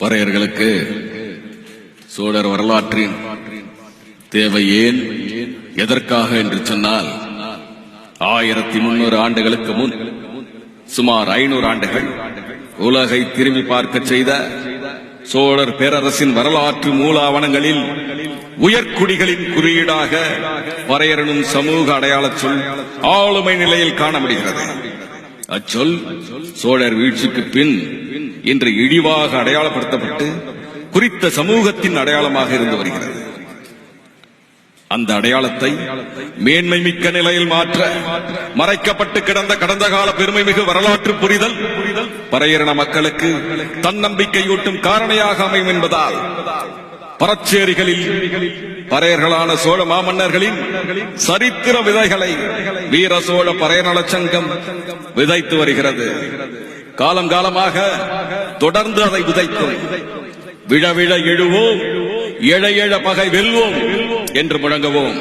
பறையர்களுக்கு சோழர் வரலாற்றின் தேவை ஏன்? எதற்காக என்று சொன்னால் ஆயிரத்தி முன்னூறு ஆண்டுகளுக்கு முன் சுமார் ஐநூறு ஆண்டுகள் உலகை திரும்பி பார்க்க செய்த சோழர் பேரரசின் வரலாற்று மூலாவணங்களில் உயர்குடிகளின் குறியீடாக வரையறனும் சமூக அடையாளச் சொல் ஆளுமை நிலையில் காண முடிகிறது அச்சொல் சோழர் வீழ்ச்சிக்கு பின் என்று இழிவாக அடையாளப்படுத்தப்பட்டு குறித்த சமூகத்தின் அடையாளமாக இருந்து வருகிறது. அந்த அடையாளத்தை மேன்மை மிக்க நிலையில் மாற்ற மறைக்கப்பட்டு கிடந்த கடந்த கால பெருமை மிகு வரலாற்று புரிதல் பரையரண மக்களுக்கு தன்னம்பிக்கையூட்டும் காரணியாக அமையும் என்பதால் பரச்சேரிகளில் பறையர்களான சோழ மாமன்னர்களின் சரித்திர விதைகளை வீர சோழ பறையநலச் சங்கம் விதைத்து வருகிறது. காலம் காலமாக தொடர்ந்து அதை விதைக்கும் விழ விழ எழுவோம் எழ எழ பகை வெல்வோம் என்று முழங்குவோம்.